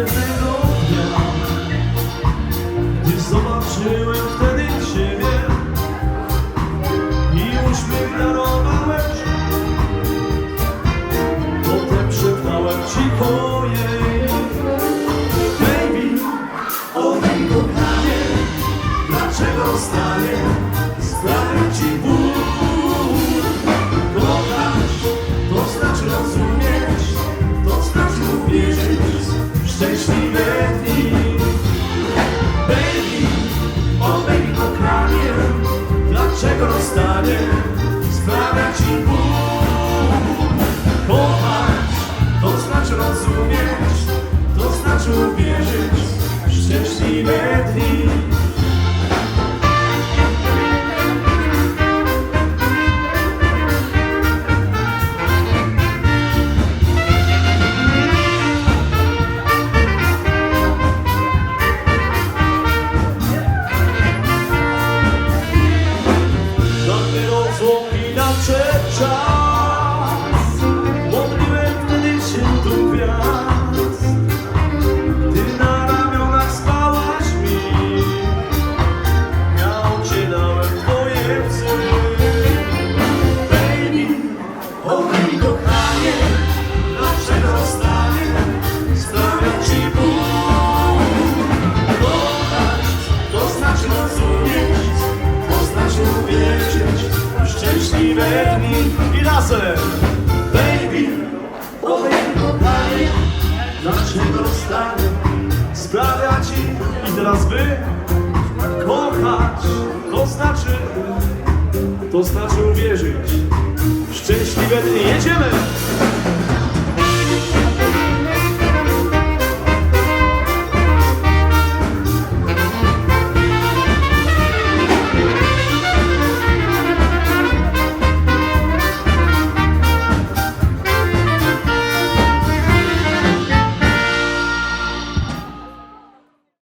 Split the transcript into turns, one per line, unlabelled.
jednego dnia. Gdy zobaczyłem wtedy Ciebie I uśmiech darowałeś. Potem przyznałem Ci mojej Baby, o tym kochanie Dlaczego stanie? Sprawię Ci ból szczęśliwe dni. Baby, o baby kochanie, dlaczego rozstanie sprawia ci ból? search of me, let i razem. Baby, powiedz mi kochanie Dlaczego stanie sprawia ci? I teraz wy kochać To znaczy, to znaczy uwierzyć. Szczęśliwe dni, jedziemy!